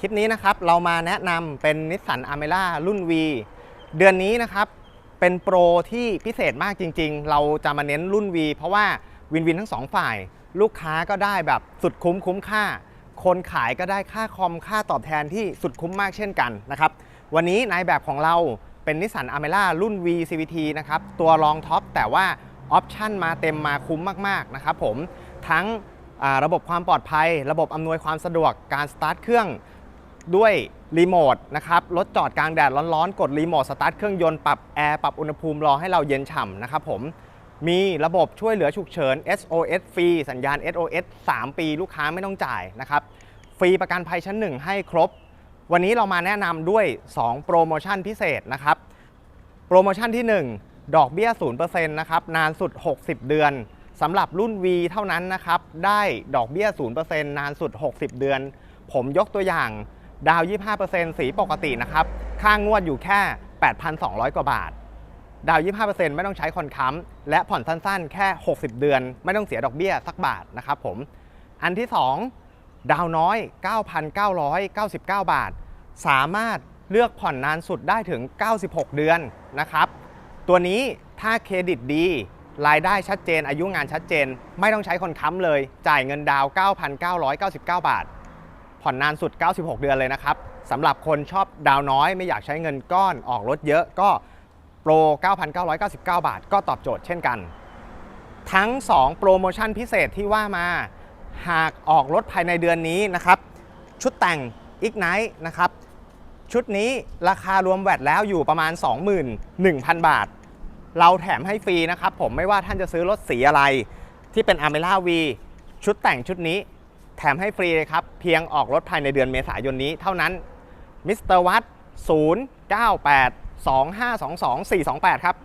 คลิปนี้นะครับเรามาแนะนำเป็นนิสสันอ r เม a ่ารุ่น V เดือนนี้นะครับเป็นโปรที่พิเศษมากจริง ๆ เราจะมาเน้นรุ่น V เพราะว่าวินวินทั้งสองฝ่าย ลูกค้าก็ได้แบบสุดคุ้มคุ้มค่า คนขายก็ได้ค่าคอมค่าตอบแทนที่สุดคุ้มมากเช่นกันนะครับวันนี้นายแบบของเราเป็นนิสสันอ r เม a ่ารุ่น V CVT นะครับตัวรองท็อปแต่ว่าออปชั่นมาเต็มมาคุ้มมากๆนะครับผมทั้งระบบความปลอดภัย ระบบอำนวยความสะดวกการสตาร์ทเครื่อง ด้วยรีโมทนะครับรถจอดกลางแดดร้อนๆ กดรีโมทสตาร์ทเครื่องยนต์ปรับแอร์ปรับอุณหภูมิรอให้เราเย็นฉ่ำนะครับผมมีระบบช่วยเหลือฉุกเฉิน SOS ฟรีสัญญาณ SOS 3 ปีลูกค้าไม่ต้องจ่ายนะครับฟรีประกันภัยชั้น 1 ให้ครบ วันนี้เรามาแนะนำด้วย 2 โปรโมชั่นพิเศษนะครับโปรโมชั่นที่ 1 ดอกเบี้ย 0%นะครับนานสุด 60 เดือนสำหรับรุ่น V เท่านั้นนะครับได้ดอกเบี้ย 0%นานสุด 60 เดือน ผมยกตัวอย่าง ดาว 25%สีปกตินะครับ ค่างวดอยู่แค่ 8,200 กว่าบาท ดาว 25%ไม่ต้องใช้คอนค้ำและผ่อนสั้นๆ แค่ 60 เดือน ไม่ต้องเสียดอกเบี้ยสักบาทนะครับผม อันที่ 2 ดาวน้อย 9,999 บาท สามารถเลือกผ่อนนานสุดได้ถึง 96 เดือนนะครับ ตัวนี้ถ้าเครดิตดี รายได้ชัดเจน อายุงานชัดเจน ไม่ต้องใช้คนค้ำเลย จ่ายเงินดาว 9,999 บาท ผ่อนนานสุด 96 เดือนเลยนะครับสำหรับคนชอบดาวน้อยไม่อยากใช้เงินก้อนออกรถเยอะก็โปร 9,999 บาท ก็ตอบโจทย์เช่นกัน ทั้ง 2 โปรโมชั่นพิเศษที่ว่ามาหากออกรถภายในเดือนนี้นะครับ ชุดแต่ง Ignite นะครับ ชุดนี้ราคารวมแวดแล้วอยู่ประมาณ 21,000 บาท เราแถมให้ฟรีนะครับ ผมไม่ว่าท่านจะซื้อรถสีอะไร ที่เป็น a r m e l a V ชุดแต่งชุดนี้ แถมให้ฟรีเลยครับ เพียงออกรถภายในเดือนเมษายนนี้เท่านั้นมิสเตอร์วัต098 2522 428 ครับ